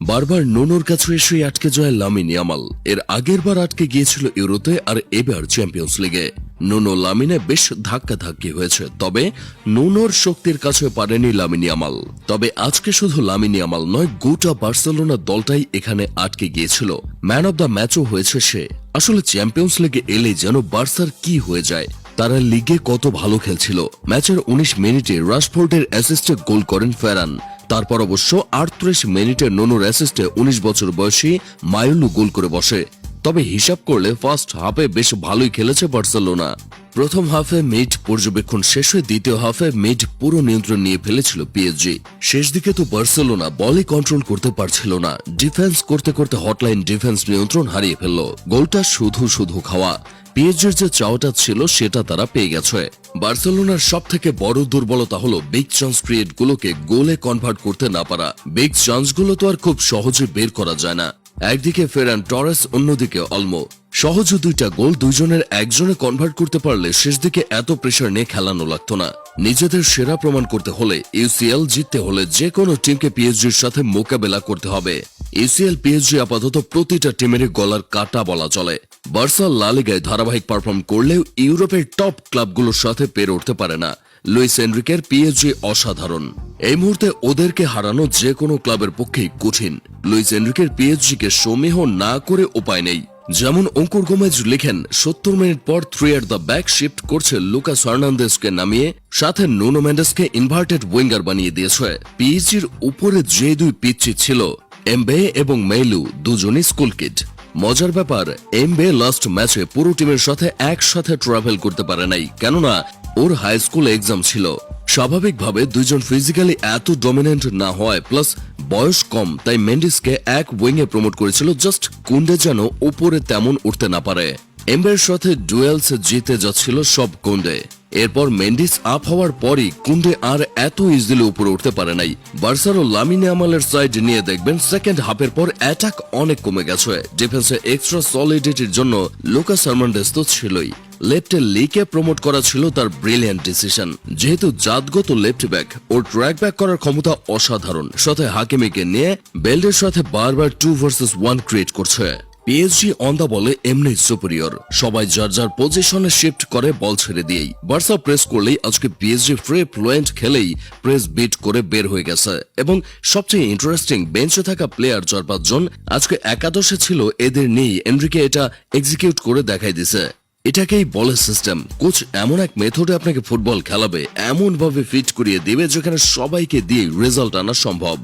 বারবার নোনোর কাছে এসে আটকে যায় লামিন ইয়ামাল। এর আগের বার আটকে গিয়েছিল ইউরোতে আর এবার চ্যাম্পিয়ন্স লিগে। নোনো লামিনে বেশ ধাক্কা ধাক্কি হয়েছে, তবে নোনোর শক্তির কাছে পারেনি লামিন ইয়ামাল। তবে আজকে শুধু লামিন ইয়ামাল নয়, গোটা বার্সেলোনা দলটাই এখানে আটকে গিয়েছিল। ম্যান অব দ্য ম্যাচও হয়েছে সে। আসলে চ্যাম্পিয়ন্স লিগে এলে যেন বার্সার কি হয়ে যায়, তারা লিগে কত ভালো খেলছিল। ম্যাচের উনিশ মিনিটে রাশফোর্ডের অ্যাসিস্টে গোল করেন ফেরান। তারপর অবশ্য আটত্রিশ মিনিটে নোনোর অ্যাসিস্টে উনিশ বছর বয়সী মায়ুলু গোল করে বসে। তবে হিসাব করলে ফার্স্ট হাফে বেশ ভালোই খেলেছে বার্সেলোনা। প্রথম হাফে মিড পর্যবেক্ষণ শেষ দ্বিতীয় হাফে মিড পুরো নিয়ন্ত্রণ নিয়ে ফেলেছিল পিএসজি শেষ দিকে তো বার্সেলোনা বলই কন্ট্রোল করতে পারছিল না। ডিফেন্স করতে করতে হটলাইন ডিফেন্স নিয়ন্ত্রণ হারিয়ে ফেলল। গোলটা শুধু শুধু খাওয়া। পিএসজির যে চাওয়াটা ছিল সেটা তারা পেয়ে গেছে। বার্সেলোনার সব থেকে বড় দুর্বলতা হলো বিগ চান্স ক্রিয়েট গুলোকে গোলে কনভার্ট করতে না পারা। বিগ চান্সগুলো তো আর খুব সহজে বের করা যায় না। একদিকে ফেরান টরেস, অন্যদিকে অলমো। সহজ দুইটা গোল দুইজনের একজনে কনভার্ট করতে পারলে শেষ দিকে এত প্রেশার নিয়ে খেলানো লাগতো না। নিজেদের সেরা প্রমাণ করতে হলে ইউসিএল জিততে হলে যে কোনো টিমকে পিএসজির সাথে মোকাবেলা করতে হবে। ইউসিএল পিএসজি আপাতত প্রতিটা টিমের গলার কাটা বলা চলে। বার্সা লালিগায় ধারাবাহিক পারফর্ম করলেও ইউরোপের টপ ক্লাবগুলোর সাথে পেরে উঠতে পারে না। লুইস এনরিকের পিএসজি অসাধারণ। এই মুহূর্তে ওদেরকে হারানো যে কোনো ক্লাবের পক্ষেই কঠিন। লুইস এনরিকের পিএসজিকে সমীহ না করে উপায় নেই। যেমন অঙ্কুর গোমেজ লিখেন, সত্তর মিনিট পর থ্রি এর দ্য ব্যাক শিফট করছে লুকাস ফার্নান্দেসকে নামিয়ে, সাথে নুনো মেন্ডেসকে ইনভার্টেড উইঙ্গার বানিয়ে দিয়েছে। পিএসজির উপরে যে দুই পিচ্ছি ছিল, এমবে এবং মেইলু, দুজনই স্কুল কিড মজার ব্যাপার, এমবে লাস্ট ম্যাচে পুরো টিমের সাথে একসাথে ট্রাভেল করতে পারে নাই। কেননা ওর হাই স্কুল এক্সাম ছিল। স্বাভাবিকভাবে দুইজন ফিজিক্যালি এত ডমিনেন্ট না হয় প্লাস বয়স কম, তাই মেন্ডিসকে এক উইংয়ে প্রমোট করেছিল জাস্ট কুন্ডে যেন উপরে তেমন উঠতে না পারে। এমবের সাথে ডুয়েলস জিতে যাচ্ছিল সব কুন্ডে এরপর মেন্ডিস আপ হওয়ার পরই কুন্ডে আর এত ইজিলি উপরে উঠতে পারে নাই। বার্সার ও লামিনে আমালের সাইড নিয়ে দেখবেন সেকেন্ড হাফের পর অ্যাটাক অনেক কমে গেছে। ডিফেন্সে এক্সট্রা সলিডিটির জন্য লুকাস হার্মান্ডেস তো ছিলই। লেফটে লিকে প্রমোট করা ছিল তার ব্রিলিয়ান্ট ডিসিশন যেহেতু জাতগত লেফট ব্যাক ওর ট্র্যাক ব্যাক করার ক্ষমতা অসাধারণ। সাথে হাকিমিকে নিয়ে বেল্টের সাথে বারবার টু ভার্সেস ওয়ান ক্রিয়েট করছে। পিএসজি অন দা বলে এমনি সুপিরিয়র সবাই যার যার পজিশনে শিফট করে বল ছেড়ে দিয়েই। বার্সা প্রেস করলেই আজকে পিএসজি ফ্রি ফ্লুয়েন্ট খেলেই প্রেস বিট করে বের হয়ে গেছে। এবং সবচেয়ে ইন্টারেস্টিং বেঞ্চে থাকা প্লেয়ার চার পাঁচজন আজকে একাদশে ছিল, এদের নেই এনরিকে এটা এক্সিকিউট করে দেখাই দিছে। এটাকেই বলে সিস্টেম কোচ এমন এক মেথডে আপনাকে ফুটবল খেলাবে এমন ভাবে ফিট করিয়ে দেবে যেখানে সবাইকে দিয়ে রেজাল্ট আনা সম্ভব।